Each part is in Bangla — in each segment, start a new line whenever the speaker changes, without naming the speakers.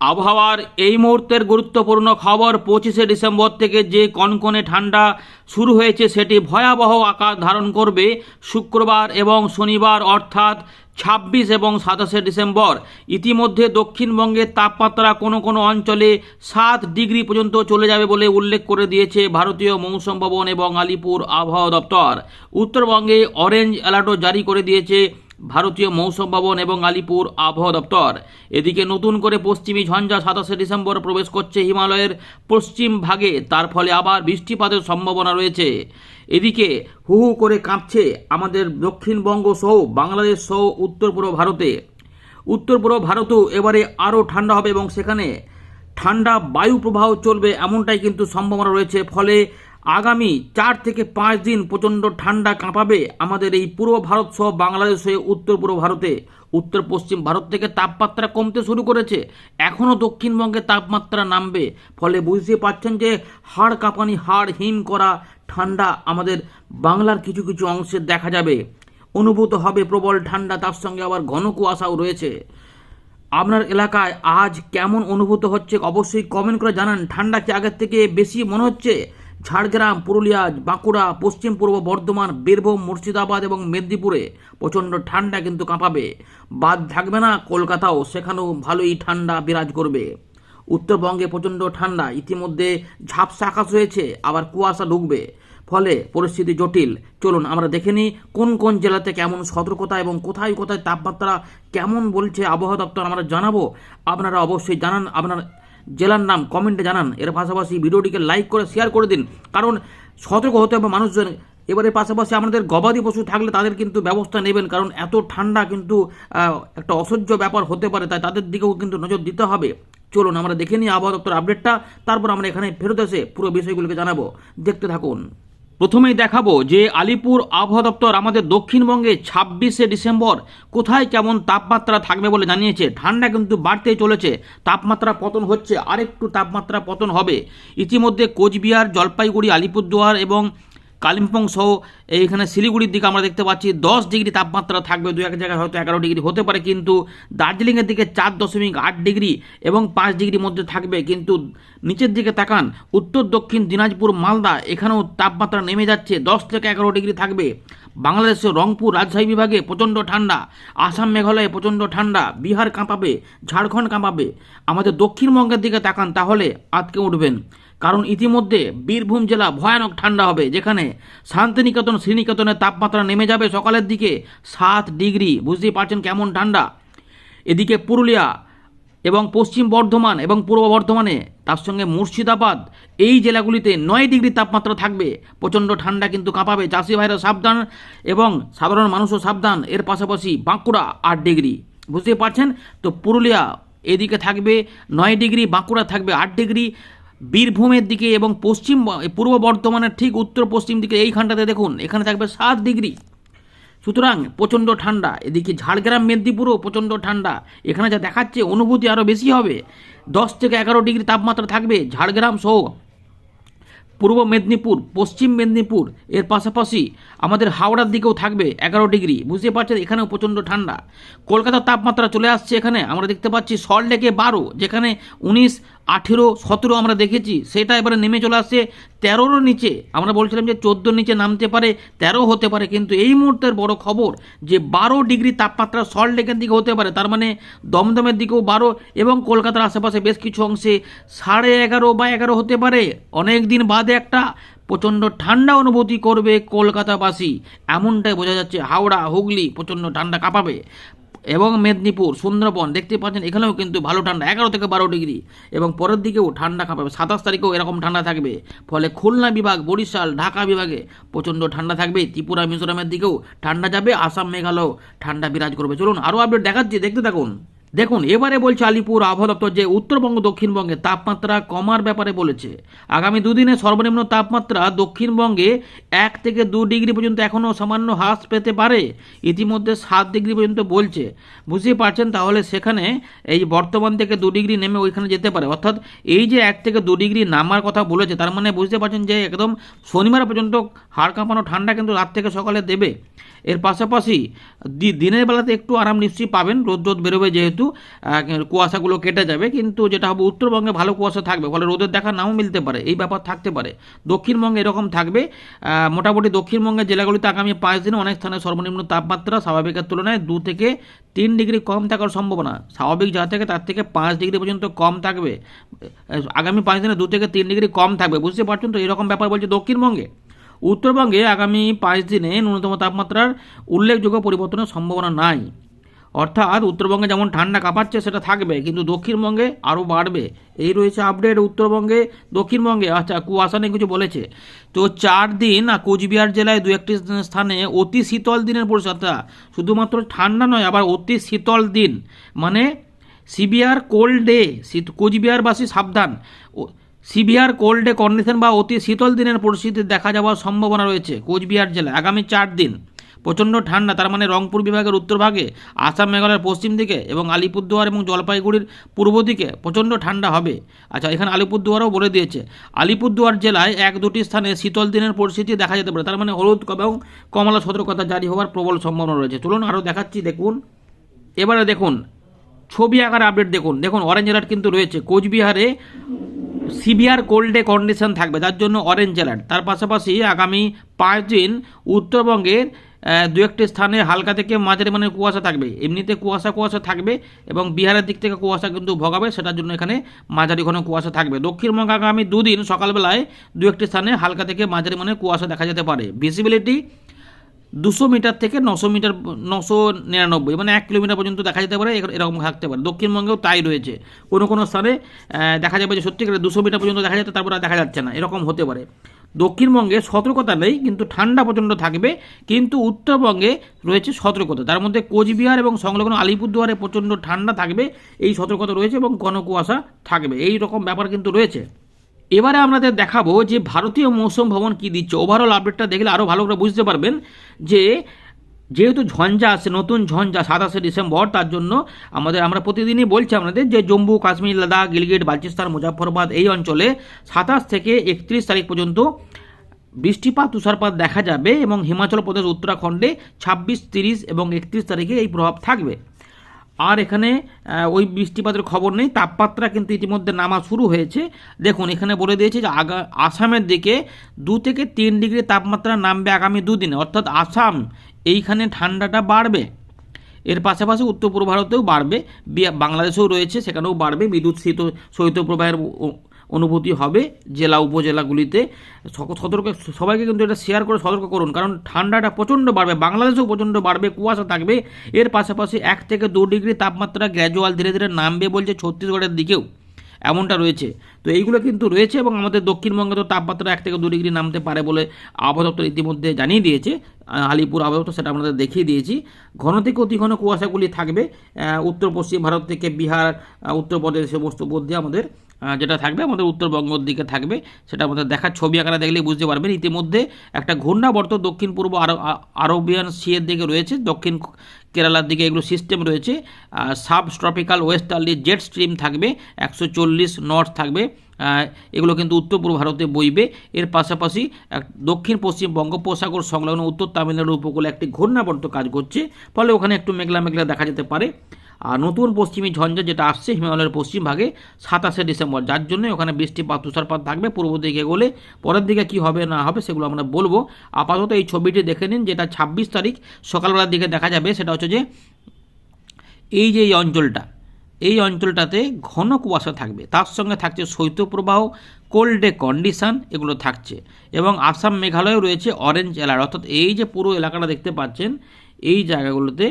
আবহাওয়ার এই মুহূর্তের গুরুত্বপূর্ণ খবর পঁচিশে ডিসেম্বর থেকে যে কনকনে ঠান্ডা শুরু হয়েছে সেটি ভয়াবহ আকার ধারণ করবে শুক্রবার এবং শনিবার, অর্থাৎ ছাব্বিশ এবং সাতাশে ডিসেম্বর। ইতিমধ্যে দক্ষিণবঙ্গের তাপমাত্রা কোনো কোনো অঞ্চলে সাত ডিগ্রি পর্যন্ত চলে যাবে বলে উল্লেখ করে দিয়েছে ভারতীয় মৌসুম ভবন এবং আলিপুর আবহাওয়া দপ্তর। উত্তরবঙ্গে অরেঞ্জ অ্যালার্টও জারি করে দিয়েছে ভারতীয় মৌসুম ভবন এবং আলিপুর আবহাওয়া দপ্তর। এদিকে নতুন করে পশ্চিমী ঝঞ্ঝা সাতাশে ডিসেম্বর প্রবেশ করছে হিমালয়ের পশ্চিম ভাগে, তার ফলে আবার বৃষ্টিপাতের সম্ভাবনা রয়েছে। এদিকে হু হু করে কাঁপছে আমাদের দক্ষিণবঙ্গ সহ বাংলাদেশ সহ উত্তর পূর্ব ভারতে। উত্তর পূর্ব ভারতেও এবারে আরও ঠান্ডা হবে এবং সেখানে ঠান্ডা বায়ু প্রবাহ চলবে এমনটাই কিন্তু সম্ভাবনা রয়েছে। ফলে আগামী চার থেকে পাঁচ দিন প্রচণ্ড ঠান্ডা কাঁপাবে আমাদের এই পূর্ব ভারত সহ বাংলাদেশ হয়ে উত্তর পূর্ব ভারতে। উত্তর পশ্চিম ভারত থেকে তাপমাত্রা কমতে শুরু করেছে। এখনও দক্ষিণবঙ্গে তাপমাত্রা নামবে। ফলে বুঝতে পারছেন যে হাড় কাঁপানি, হাড় হিম করা ঠান্ডা আমাদের বাংলার কিছু কিছু অংশে দেখা যাবে। অনুভূত হবে প্রবল ঠান্ডা, তার সঙ্গে আবার ঘন কুয়াশাও রয়েছে। আপনার এলাকায় আজ কেমন অনুভূত হচ্ছে? অবশ্যই কমেন্ট করে জানান। ঠান্ডা কি আগের থেকে বেশি মনে হচ্ছে? ঝাড়গ্রাম, পুরুলিয়া, বাঁকুড়া, পশ্চিম পূর্ব বর্ধমান, বীরভূম, মুর্শিদাবাদ এবং মেদিনীপুরে প্রচণ্ড ঠান্ডা কিন্তু কাঁপাবে। বাদ থাকবে না কলকাতাও, সেখানেও ভালোই ঠান্ডা বিরাজ করবে। উত্তরবঙ্গে প্রচণ্ড ঠান্ডা, ইতিমধ্যে ঝাপসা আকাশ হয়েছে, আবার কুয়াশা ঢুকবে ফলে পরিস্থিতি জটিল। চলুন, আমরা দেখে নিই কোন কোন জেলাতে কেমন সতর্কতা এবং কোথায় কোথায় তাপমাত্রা কেমন বলছে আবহাওয়া দপ্তর, আমরা জানাব। আপনারা অবশ্যই জানান, আপনার জেলার নাম কমেন্টে জানান। এর পাশাপাশি ভিডিওটিকে লাইক করে শেয়ার করে দিন। কারণ সতর্ক হতে হবে মানুষজন। এবারে পাশাপাশি আমাদের গবাদি পশু থাকলে তাদের কিন্তু ব্যবস্থা নেবেন। কারণ এত ঠান্ডা কিন্তু একটা অসহ্য ব্যাপার হতে পারে। তাই তাদের দিকেও কিন্তু নজর দিতে হবে। চলুন, আমরা দেখে নিই আবহাওয়া দপ্তর আপডেটটা তারপর আমরা এখানে ফেরত এসে পুরো বিষয়গুলোকে জানাব। দেখতে থাকুন। প্রথমেই দেখাবো যে আলিপুর আবহাওয়া দপ্তর আমাদের দক্ষিণবঙ্গে ছাব্বিশে ডিসেম্বর কোথায় কেমন তাপমাত্রা থাকবে বলে জানিয়েছে। ঠান্ডা কিন্তু বাড়তেই চলেছে। তাপমাত্রা পতন হচ্ছে, আরেকটু তাপমাত্রা পতন হবে। ইতিমধ্যে কোচবিহার, জলপাইগুড়ি, আলিপুরদুয়ার এবং কালিম্পং সহ এইখানে শিলিগুড়ির দিকে আমরা দেখতে পাচ্ছি দশ ডিগ্রি তাপমাত্রা থাকবে, দু এক জায়গায় হয়তো এগারো ডিগ্রি হতে পারে, কিন্তু দার্জিলিংয়ের দিকে চার দশমিক আট ডিগ্রি এবং পাঁচ ডিগ্রির মধ্যে থাকবে। কিন্তু নিচের দিকে তাকান, উত্তর, দক্ষিণ, দিনাজপুর, মালদা, এখানেও তাপমাত্রা নেমে যাচ্ছে, দশ থেকে এগারো ডিগ্রি থাকবে। বাংলাদেশের রংপুর রাজশাহী বিভাগে প্রচণ্ড ঠান্ডা, আসাম মেঘালয়ে প্রচণ্ড ঠান্ডা, বিহার কাঁপাবে, ঝাড়খণ্ড কাঁপাবে। আমাদের দক্ষিণবঙ্গের দিকে তাকান তাহলে আটকে উঠবেন, কারণ ইতিমধ্যে বীরভূম জেলা ভয়ানক ঠান্ডা হবে, যেখানে শান্তিনিকেতন শ্রীনিকেতনের তাপমাত্রা নেমে যাবে সকালের দিকে। সাত ডিগ্রি। বুঝতেই পারছেন কেমন ঠান্ডা। এদিকে পুরুলিয়া এবং পশ্চিম বর্ধমান এবং পূর্ব বর্ধমানে তার সঙ্গে মুর্শিদাবাদ, এই জেলাগুলিতে নয় ডিগ্রি তাপমাত্রা থাকবে। প্রচণ্ড ঠান্ডা কিন্তু কাঁপাবে। চাষি ভাইরা সাবধান এবং সাধারণ মানুষও সাবধান। এর পাশাপাশি বাঁকুড়া আট ডিগ্রি। বুঝতে পারছেন? তো পুরুলিয়া এদিকে থাকবে, নয় ডিগ্রি, বাঁকুড়া থাকবে আট ডিগ্রি। বীরভূমের দিকে এবং পশ্চিম পূর্ব বর্ধমানের ঠিক উত্তর পশ্চিম দিকে এইখানটাতে দেখুন, এখানে থাকবে সাত ডিগ্রি। সুতরাং প্রচণ্ড ঠান্ডা। এদিকে ঝাড়গ্রাম, মেদিনীপুরও প্রচণ্ড ঠান্ডা। এখানে যা দেখাচ্ছে অনুভূতি আরও বেশি হবে। দশ থেকে এগারো ডিগ্রি তাপমাত্রা থাকবে ঝাড়গ্রাম সহ পূর্ব মেদিনীপুর, পশ্চিম মেদিনীপুর। এর পাশাপাশি আমাদের হাওড়ার দিকেও থাকবে এগারো ডিগ্রি। বুঝতে পারছেন, এখানেও প্রচণ্ড ঠান্ডা। কলকাতার তাপমাত্রা চলে আসছে এখানে। আমরা দেখতে পাচ্ছি সল্টলেকে বারো, যেখানে উনিশ আঠেরো, সতেরো আমরা দেখেছি, সেটা এবারে নেমে চলে আসছে তেরোরও নিচে। আমরা বলছিলাম যে চোদ্দোর নিচে নামতে পারে, তেরো হতে পারে, কিন্তু এই মুহূর্তের বড় খবর যে বারো ডিগ্রি তাপমাত্রা সল্ট সল্টলেকের দিকে হতে পারে, তার মানে দমদমের দিকেও বারো এবং কলকাতার আশেপাশে বেশ কিছু অংশে সাড়ে এগারো বা এগারো হতে পারে। অনেক দিন বাদে একটা প্রচণ্ড ঠান্ডা অনুভূতি করবে কলকাতাবাসী। এমনটাই বোঝা যাচ্ছে হাওড়া, হুগলি প্রচণ্ড ঠান্ডা কাঁপাবে। এবং মেদিনীপুর, সুন্দরবন, দেখতে পাচ্ছেন, এখানেও কিন্তু ভালো ঠান্ডা, এগারো থেকে বারো ডিগ্রি এবং পরের দিকেও ঠান্ডা খাবে, সাতাশ তারিখেও এরকম ঠান্ডা থাকবে। ফলে খুলনা বিভাগ, বরিশাল, ঢাকা বিভাগে প্রচণ্ড ঠান্ডা থাকবে, ত্রিপুরা, মিজোরামের দিকেও ঠান্ডা যাবে, আসাম, মেঘালয় ঠান্ডা বিরাজ করবে। চলুন আরও আপডেট দেখাচ্ছি, দেখতে থাকুন। দেখুন, এবারে বলছে আলিপুর আবহাওয়া দপ্তর যে উত্তরবঙ্গ, দক্ষিণবঙ্গে তাপমাত্রা কমার ব্যাপারে বলেছে। আগামী দুদিনে সর্বনিম্ন তাপমাত্রা দক্ষিণবঙ্গে এক থেকে দু ডিগ্রি পর্যন্ত এখনও সামান্য হ্রাস পেতে পারে। ইতিমধ্যে সাত ডিগ্রি পর্যন্ত বলছে। বুঝতেই পারছেন, তাহলে সেখানে এই বর্তমান থেকে দু ডিগ্রি নেমে ওইখানে যেতে পারে। অর্থাৎ এই যে এক থেকে দু ডিগ্রি নামার কথা বলেছে, তার মানে বুঝতে পারছেন যে একদম শনিবার পর্যন্ত হাড় কাঁপানো ঠান্ডা কিন্তু রাত থেকে সকালে দেবে। এর পাশাপাশি দিনের বেলাতে একটু আরাম নিশ্চয়ই পাবেন। রোদ রোদ বেরোবে যেহেতু কুয়াশাগুলো কেটে যাবে, কিন্তু যেটা হবে উত্তরবঙ্গে ভালো কুয়াশা থাকবে, ফলে রোদের দেখা নাও মিলতে পারে। এই ব্যাপার থাকতে পারে। দক্ষিণবঙ্গে এরকম থাকবে। মোটামুটি দক্ষিণবঙ্গের জেলাগুলিতে আগামী পাঁচ দিনে অনেক স্থানে সর্বনিম্ন তাপমাত্রা স্বাভাবিকের তুলনায় দু থেকে তিন ডিগ্রি কম থাকার সম্ভাবনা। স্বাভাবিক যা থেকে তার থেকে পাঁচ ডিগ্রি পর্যন্ত কম থাকবে। আগামী পাঁচ দিনে দু থেকে তিন ডিগ্রি কম থাকবে। বুঝতে পারছেন তো? এরকম ব্যাপার বলছে দক্ষিণবঙ্গে। উত্তরবঙ্গে আগামী পাঁচ দিনে ন্যূনতম তাপমাত্রার উল্লেখযোগ্য পরিবর্তনের সম্ভাবনা নাই। অর্থাৎ উত্তরবঙ্গে যেমন ঠান্ডা কাঁপাচ্ছে, সেটা থাকবে, কিন্তু দক্ষিণবঙ্গে আরও বাড়বে। এই রয়েছে আপডেট উত্তরবঙ্গে। দক্ষিণবঙ্গে আচ্ছা কুয়াশা নিয়ে কিছু বলেছে। তো চার দিন কোচবিহার জেলায় দু একটি স্থানে অতি শীতল দিনের পরিষেবা শুধুমাত্র ঠান্ডা নয়, আবার অতি শীতল দিন। মানে সিবিআর কোল্ড ডে, শীত, কোচবিহারবাসী সাবধান। সিভিয়ার কোল্ড কন্ডিশন বা অতি শীতল দিনের পরিস্থিতি দেখা যাওয়ার সম্ভাবনা রয়েছে কোচবিহার জেলায় আগামী চার দিন। প্রচণ্ড ঠান্ডা, তার মানে রংপুর বিভাগের উত্তরভাগে আসাম, মেঘালয়ের পশ্চিম দিকে এবং আলিপুরদুয়ার এবং জলপাইগুড়ির পূর্ব দিকে প্রচণ্ড ঠান্ডা হবে। আচ্ছা এখানে আলিপুরদুয়ারও বলে দিয়েছে। আলিপুরদুয়ার জেলায় এক দুটি স্থানে শীতল দিনের পরিস্থিতি দেখা যেতে পারে, তার মানে হলুদ এবং কমলা সতর্কতা জারি হওয়ার প্রবল সম্ভাবনা রয়েছে। চলুন আরও দেখাচ্ছি, দেখুন। এবারে দেখুন, ছবি আকার আপডেট দেখুন। দেখুন অরেঞ্জ অ্যালার্ট কিন্তু রয়েছে। কোচবিহারে সিভিয়ার কোল্ডে কন্ডিশন থাকবে যার জন্য অরেঞ্জ অ্যালার্ট তার পাশাপাশি আগামী পাঁচ দিন উত্তরবঙ্গের দু একটি স্থানে হালকা থেকে মাঝারি মানের কুয়াশা থাকবে। এমনিতে কুয়াশা কুয়াশা থাকবে এবং বিহারের দিক থেকে কুয়াশা কিন্তু ভগাবে, সেটার জন্য এখানে মাঝারি ঘন কুয়াশা থাকবে। দক্ষিণবঙ্গে আগামী দুদিন সকালবেলায় দু একটি স্থানে হালকা থেকে মাঝারি মানের কুয়াশা দেখা যেতে পারে। ভিজিবিলিটি দুশো মিটার থেকে নশো মিটার, নশো নিরানব্বই মানে এক কিলোমিটার পর্যন্ত দেখা যেতে পারে এরকম থাকতে পারে। দক্ষিণবঙ্গেও তাই রয়েছে। কোনো কোনো স্থানে দেখা যাবে যে সত্যিকারে দুশো মিটার পর্যন্ত দেখা যাচ্ছে, তারপর দেখা যাচ্ছে না, এরকম হতে পারে। দক্ষিণবঙ্গে সতর্কতা নেই, কিন্তু ঠান্ডা প্রচণ্ড থাকবে, কিন্তু উত্তরবঙ্গে রয়েছে সতর্কতা। তার মধ্যে কোচবিহার এবং সংলগ্ন আলিপুরদুয়ারে প্রচণ্ড ঠান্ডা থাকবে, এই সতর্কতা রয়েছে এবং ঘন কুয়াশা থাকবে। এই রকম ব্যাপার কিন্তু রয়েছে। এবারে আপনাদের দেখাবো যে ভারতীয় মৌসুম ভবন কি দিচ্ছে। ওভারঅল আপডেটটা দেখলে আরও ভালো করে বুঝতে পারবেন যে যেহেতু ঝঞ্ঝা আসছে, নতুন ঝঞ্ঝা সাতাশে ডিসেম্বর, তার জন্য আমাদের আমরা প্রতিদিনই বলছি আপনাদের যে জম্মু, কাশ্মীর, লাদাখ, গিলগিট, বালচিস্তান মুজাফরবাদ এই অঞ্চলে সাতাশ থেকে একত্রিশ তারিখ পর্যন্ত বৃষ্টিপাত, তুষারপাত দেখা যাবে এবং হিমাচল প্রদেশ, উত্তরাখণ্ডে ছাব্বিশ, তিরিশ এবং একত্রিশ তারিখে এই প্রভাব থাকবে। আর এখানে ওই বৃষ্টিপাতের খবর নেই। তাপমাত্রা কিন্তু ইতিমধ্যে নামা শুরু হয়েছে। দেখুন, এখানে বলে দিয়েছে যে আসামের দিকে দু থেকে তিন ডিগ্রি তাপমাত্রা নামবে আগামী দুদিনে। অর্থাৎ আসাম, এইখানে ঠান্ডাটা বাড়বে। এর পাশাপাশি উত্তর পূর্ব ভারতেও বাড়বে। বাংলাদেশেও রয়েছে, সেখানেও বাড়বে। বিদ্যুৎ শীত শৈত্যপ্রবাহের অনুভূতি হবে জেলা উপজেলাগুলিতে। সতর্ক সবাইকে কিন্তু এটা শেয়ার করে সতর্ক করুন, কারণ ঠান্ডাটা প্রচণ্ড বাড়বে, বাংলাদেশেও প্রচণ্ড বাড়বে, কুয়াশা থাকবে। এর পাশাপাশি এক থেকে দু ডিগ্রি তাপমাত্রা গ্র্যাজুয়াল ধীরে ধীরে নামবে বলছে ছত্তিশগড়ের দিকেও। এমনটা রয়েছে। তো এইগুলো কিন্তু রয়েছে এবং আমাদের দক্ষিণবঙ্গে তো তাপমাত্রা এক থেকে দু ডিগ্রি নামতে পারে বলে আবহাওয়া দপ্তর ইতিমধ্যে জানিয়ে দিয়েছে। আলিপুর আবহাওয়া সেটা আমাদের দেখিয়ে দিয়েছি। ঘন থেকে অতি ঘন কুয়াশাগুলি থাকবে। উত্তর পশ্চিম ভারত থেকে বিহার উত্তরপ্রদেশ, সমস্ত মধ্যে আমাদের যেটা থাকবে, আমাদের উত্তরবঙ্গের দিকে থাকবে, সেটা আমাদের দেখার ছবি আকারে দেখলেই বুঝতে পারবেন। ইতিমধ্যে একটা ঘূর্ণাবর্ত দক্ষিণ পূর্ব আরব আরবিয়ান সিয়ের দিকে রয়েছে, দক্ষিণ কেরালার দিকে এগুলো সিস্টেম রয়েছে sub tropical westerly jet stream থাকবে, একশো চল্লিশ নর্থ থাকবে এগুলো কিন্তু উত্তর পূর্ব ভারতে বইবে। এর পাশাপাশি এক দক্ষিণ পশ্চিম বঙ্গোপসাগর সংলগ্ন উত্তর তামিলনাড়ু উপকূলে একটি ঘূর্ণাবর্ত কাজ করছে, ফলে ওখানে একটু মেঘলা মেঘলা দেখা যেতে পারে। নতুন পশ্চিমী ঝঞ্ঝা যেটা আসছে, হিমালয়ের পশ্চিম ভাগে সাতাশে ডিসেম্বর। যার জন্য ওখানে বৃষ্টিপাত, তুষারপাত থাকবে, পূর্ব দিকে গেলে পরের দিকে কি হবে, না হবে সেগুলো আমরা বলব। আপাতত এই ছবিটি দেখে নিন, যেটা ছাব্বিশ তারিখ সকালবেলার দিকে দেখা যাবে, সেটা হচ্ছে যে এই যে এই অঞ্চলটা, এই অঞ্চলটাতে ঘন কুয়াশা থাকবে। তার সঙ্গে থাকছে শৈত্যপ্রবাহ, কোল্ড ডে কন্ডিশন, এগুলো থাকছে। এবং আসাম মেঘালয়েও রয়েছে অরেঞ্জ অ্যালার্ট অর্থাৎ এই যে পুরো এলাকাটা দেখতে পাচ্ছেন, এই জায়গাগুলোতে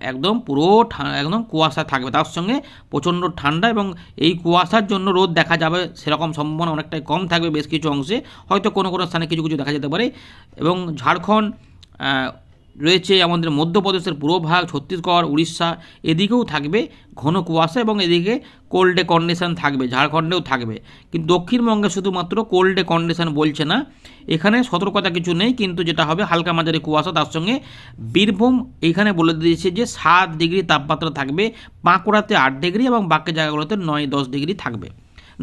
একদম পুরো একদম কুয়াশা থাকবে। তার সঙ্গে প্রচণ্ড ঠান্ডা এবং এই কুয়াশার জন্য রোদ দেখা যাবে, সেরকম সম্ভাবনা অনেকটাই কম থাকবে বেশ কিছু অংশে। হয়তো কোনো কোনো স্থানে কিছু কিছু দেখা যেতে পারে। এবং ঝাড়খণ্ড রয়েছে আমাদের মধ্যপ্রদেশের পুরো ভাগ, ছত্তিশগড়, উড়িষ্যা, এদিকেও থাকবে ঘন কুয়াশা এবং এদিকে কোল্ডে কন্ডিশন থাকবে, ঝাড়খণ্ডেও থাকবে। কিন্তু দক্ষিণবঙ্গে শুধুমাত্র কোল্ডে কন্ডিশন বলছে না। এখানে সতর্কতা কিছু নেই, কিন্তু যেটা হবে হালকা মাঝারি কুয়াশা, তার সঙ্গে বীরভূম এইখানে বলে দিয়েছে যে সাত ডিগ্রি তাপমাত্রা থাকবে, বাঁকুড়াতে আট ডিগ্রি এবং বাকি জায়গাগুলোতে নয় দশ ডিগ্রি থাকবে।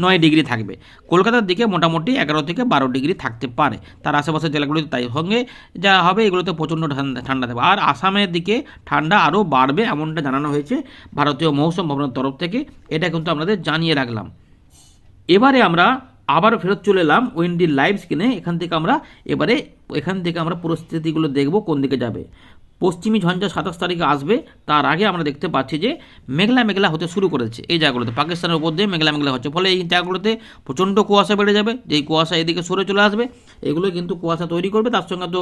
নয় ডিগ্রি থাকবে। কলকাতার দিকে মোটামুটি এগারো থেকে বারো ডিগ্রি থাকতে পারে। তার আশেপাশের জেলাগুলোতে তাই সঙ্গে যা হবে, এগুলোতে প্রচণ্ড ঠান্ডা থাকবে আর আসামের দিকে ঠান্ডা আরও বাড়বে এমনটা জানানো হয়েছে ভারতীয় মৌসুম ভবনের তরফ থেকে। এটা কিন্তু আপনাদের জানিয়ে রাখলাম। এবারে আমরা আবার ফেরত চলে এলাম উইন্ডি লাইভ স্ক্রিনে এখান থেকে আমরা, এবারে এখান থেকে আমরা পরিস্থিতিগুলো দেখব কোন দিকে যাবে। পশ্চিমী ঝঞ্ঝা সাতাশ তারিখে আসবে। তার আগে আমরা দেখতে পাচ্ছি যে মেঘলা মেঘলা হতে শুরু করেছে এই জায়গাগুলোতে। পাকিস্তানের উপর দিয়ে মেঘলা মেঘলা হচ্ছে। ফলে এই জায়গাগুলোতে প্রচণ্ড কুয়াশা বেড়ে যাবে। যেই কুয়াশা এদিকে সরে চলে আসবে, এগুলো কিন্তু কুয়াশা তৈরি করবে। তার সঙ্গে তো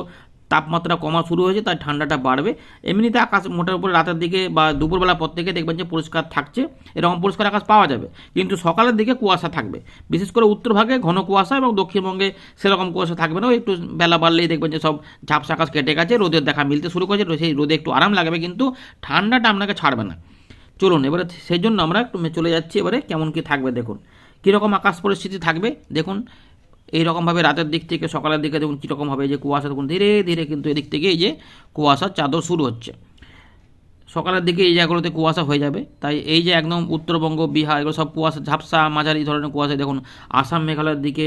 তাপমাত্রা কমা শুরু হয়েছে, তাই ঠান্ডাটা বাড়বে। এমনিতে আকাশ মোটার উপরে রাতের দিকে বা দুপুরবেলা পর থেকে দেখবেন যে পরিষ্কার থাকছে, এরকম পরিষ্কার আকাশ পাওয়া যাবে। কিন্তু সকালের দিকে কুয়াশা থাকবে। বিশেষ করে উত্তরভাগে ঘন কুয়াশা এবং দক্ষিণবঙ্গে সেরকম কুয়াশা থাকবে না। একটু বেলা বাড়লেই দেখবেন যে সব ঝাপসা আকাশ কেটে গেছে, রোদের দেখা মিলতে শুরু করেছে, সেই রোদে একটু আরাম লাগবে, কিন্তু ঠান্ডাটা আপনাকে ছাড়বে না। চলুন, এবারে সেই জন্য আমরা একটু চলে যাচ্ছি, এবারে কেমন কি থাকবে দেখুন। কীরকম আকাশ পরিস্থিতি থাকবে, দেখুন। এইরকমভাবে রাতের দিক থেকে সকালের দিকে দেখুন কীরকম হবে যে কুয়াশা দেখুন, ধীরে ধীরে কিন্তু এদিক থেকে এই যে কুয়াশার চাদর শুরু হচ্ছে। সকালের দিকে এই জায়গাগুলোতে কুয়াশা হয়ে যাবে, তাই এই যে একদম উত্তরবঙ্গ, বিহার, এগুলো সব কুয়াশা, ঝাপসা মাঝারি ধরনের কুয়াশা দেখুন, আসাম, মেঘালয়ের দিকে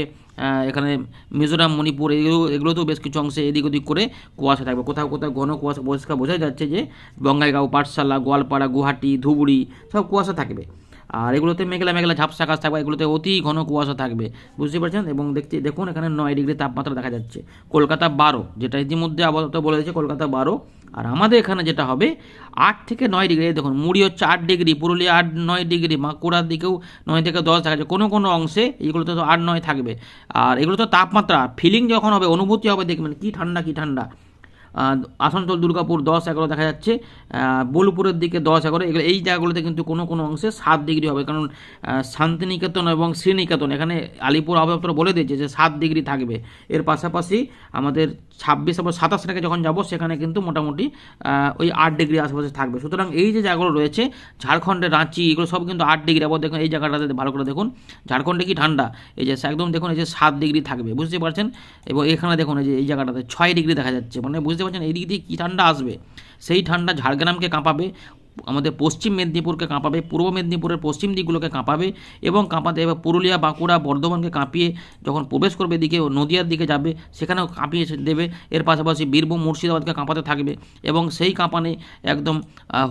এখানে মিজোরাম, মণিপুর, এগুলো, এগুলোতেও বেশ কিছু অংশে এদিক ওদিক করে কুয়াশা থাকবে। কোথাও কোথাও ঘন কুয়াশা পরিষ্কার বোঝা যাচ্ছে যে বঙ্গাইগাঁও, পাঠশালা, গোয়ালপাড়া, গুয়াহাটি ধুবুরি সব কুয়াশা থাকবে। আর এগুলোতে মেঘলা মেঘলা ঝাপসা আকাশ থাকবে, এগুলোতে অতি ঘন কুয়াশা থাকবে। বুঝতে পারছেন? এবং দেখতে, দেখুন, এখানে নয় ডিগ্রি তাপমাত্রা দেখা যাচ্ছে। কলকাতা বারো, যেটা ইতিমধ্যে আপাতত বলে দিয়েছে কলকাতা বারো। আর আমাদের এখানে যেটা হবে, আট থেকে নয় ডিগ্রি দেখুন, মুড়ি হচ্ছে আট ডিগ্রি, পুরুলিয়া আট, নয় ডিগ্রি বাঁকুড়ার দিকেও নয় থেকে দশ দেখা যাচ্ছে। কোনো কোনো অংশে এইগুলোতে তো আট, নয় থাকবে। আর এগুলো তো তাপমাত্রা, ফিলিং যখন হবে, অনুভূতি হবে, দেখবেন, কী ঠান্ডা কী ঠান্ডা। আসানসোল, দুর্গাপুর দশ এগারো দেখা যাচ্ছে। বোলপুরের দিকে দশ এগারো। এগুলো এই জায়গাগুলোতে কিন্তু কোনো কোনো অংশে সাত ডিগ্রি হবে। কারণ শান্তিনিকেতন এবং শ্রীনিকেতন, এখানে আলিপুর আবহাওয়া বলে দিয়েছে যে সাত ডিগ্রি থাকবে। এর পাশাপাশি আমাদের ছাব্বিশ এবং সাতাশ তারিখে যখন যাব, সেখানে কিন্তু মোটামুটি ওই আট ডিগ্রি আশেপাশে থাকবে। সুতরাং এই যে জায়গাগুলো রয়েছে ঝাড়খণ্ডের রাঁচি, এগুলো সব কিন্তু আট ডিগ্রি। আবার দেখুন, এই জায়গাটাতে ভালো করে দেখুন, ঝাড়খণ্ডে কি ঠান্ডা? এই যে একদম দেখুন, এই যে সাত ডিগ্রি থাকবে। বুঝতে পারছেন? এবং এখানে দেখুন, এই যে এই জায়গাটাতে ছয় ডিগ্রি দেখা যাচ্ছে। মানে বুঝতে পারছেন? এদিক দিক দিয়ে কী ঠান্ডা আসবে? সেই ঠান্ডা ঝাড়গ্রামকে কাঁপাবে। আমাদের পশ্চিম মেদিনীপুরকে কাঁপাবে, পূর্ব মেদিনীপুরের পশ্চিম দিকগুলোকে কাঁপাবে এবং কাঁপাতে এবার পুরুলিয়া, বাঁকুড়া, বর্ধমানকে কাঁপিয়ে যখন প্রবেশ করবে এদিকে নদিয়ার দিকে যাবে, সেখানেও কাঁপিয়ে দেবে। এর পাশাপাশি বীরভূম, মুর্শিদাবাদকে কাঁপাতে থাকবে এবং সেই কাঁপানে একদম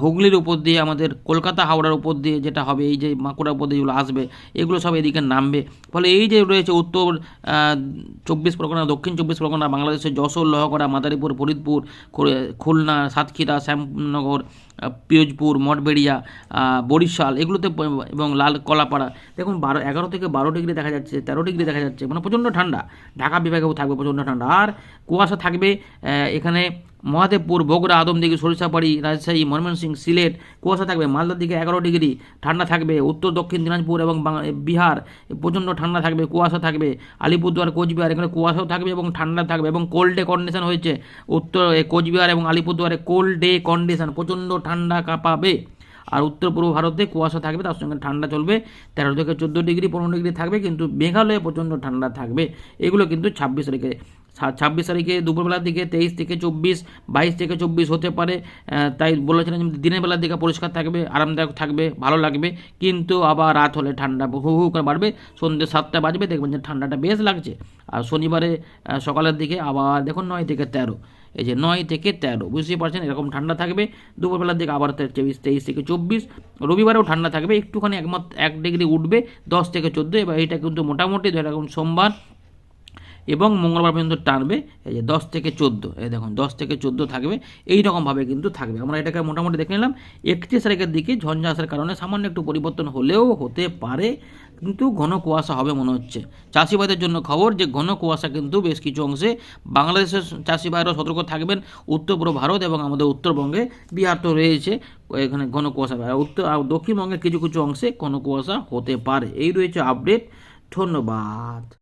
হুগলির উপর দিয়ে আমাদের কলকাতা, হাওড়ার উপর দিয়ে যেটা হবে, এই যে বাঁকুড়ার উপর দিয়ে যেগুলো আসবে, এগুলো সব এদিকে নামবে। ফলে এই যে রয়েছে উত্তর চব্বিশ পরগনা, দক্ষিণ চব্বিশ পরগনা, বাংলাদেশের যশোর, লহগড়া, মাদারীপুর, ফরিদপুর খুলনা, সাতক্ষীরা, শ্যামনগর পিরোজপুর, মঠবেড়িয়া বরিশাল, এগুলোতে এবং লাল কলাপাড়া। দেখুন, বারো, এগারো থেকে বারো ডিগ্রি দেখা যাচ্ছে, তেরো ডিগ্রি দেখা যাচ্ছে মানে প্রচণ্ড ঠান্ডা। ঢাকা বিভাগেও থাকবে প্রচণ্ড ঠান্ডা। আর কুয়াশা থাকবে এখানে মহাদেবপুর, বগুড়া আদমদিঘি সরিষাবাড়ি, রাজশাহী, ময়মনসিংহ, সিলেট, কুয়াশা থাকবে মালদার দিকে এগারো ডিগ্রি, ঠান্ডা থাকবে উত্তর, দক্ষিণ দিনাজপুর এবং বিহার প্রচণ্ড ঠান্ডা থাকবে, কুয়াশা থাকবে, আলিপুরদুয়ার, কোচবিহার, এখানে কুয়াশাও থাকবে এবং ঠান্ডা থাকবে এবং কোল্ড ডে কন্ডিশন হয়েছে, উত্তর কোচবিহার এবং আলিপুরদুয়ারে কোল্ড ডে কন্ডিশন প্রচণ্ড ঠান্ডা কাঁপাবে, আর উত্তর পূর্ব ভারতে কুয়াশা থাকবে, তার সঙ্গে ঠান্ডা চলবে, তেরো থেকে চোদ্দ ডিগ্রি, পনেরো ডিগ্রি থাকবে, কিন্তু মেঘালয়ে প্রচণ্ড ঠান্ডা থাকবে, এগুলো কিন্তু ছাব্বিশ তারিখে ছাব্বিশ তারিখে দুপুরবেলার দিকে, তেইশ থেকে চব্বিশ, বাইশ থেকে চব্বিশ হতে পারে। তাই বলেছিলেন দিনের বেলার দিকে পরিষ্কার থাকবে, আরামদায়ক থাকবে, ভালো লাগবে। কিন্তু আবার রাত হলে ঠান্ডা হু হু করে বাড়বে। সন্ধ্যে সাতটা বাজবে, দেখবেন যে ঠান্ডাটা বেশ লাগছে। আর শনিবারে সকালের দিকে আবার দেখুন নয় থেকে তেরো। এই যে নয় থেকে তেরো, বুঝতেই পারছেন? এরকম ঠান্ডা থাকবে। দুপুরবেলার দিকে আবার তেইশ তেইশ থেকে চব্বিশ। রবিবারেও ঠান্ডা থাকবে। একটুখানি একমাত্র এক ডিগ্রি উঠবে, দশ থেকে চোদ্দ। এবার এটা কিন্তু মোটামুটি ধরে রাখুন সোমবার এবং মঙ্গলবার পর্যন্ত টানবে, এই যে দশ থেকে চোদ্দ, এই দেখুন, দশ থেকে চোদ্দ থাকবে এই রকমভাবে কিন্তু থাকবে। আমরা এটাকে মোটামুটি দেখে নিলাম, একত্রিশ তারিখের দিকে ঝঞ্ঝা আসার কারণে সামান্য একটু পরিবর্তন হলেও হতে পারে, কিন্তু ঘন কুয়াশা হবে মনে হচ্ছে। চাষিবাদের জন্য খবর যে, ঘন কুয়াশা কিন্তু বেশ কিছু অংশে বাংলাদেশের চাষিবাইরাও সতর্ক থাকবেন। উত্তর পূর্ব ভারত এবং আমাদের উত্তরবঙ্গে বিহার তো রয়েছে, এখানে ঘন কুয়াশা উত্তর দক্ষিণবঙ্গের কিছু কিছু অংশে ঘন কুয়াশা হতে পারে। এই রয়েছে আপডেট, ধন্যবাদ।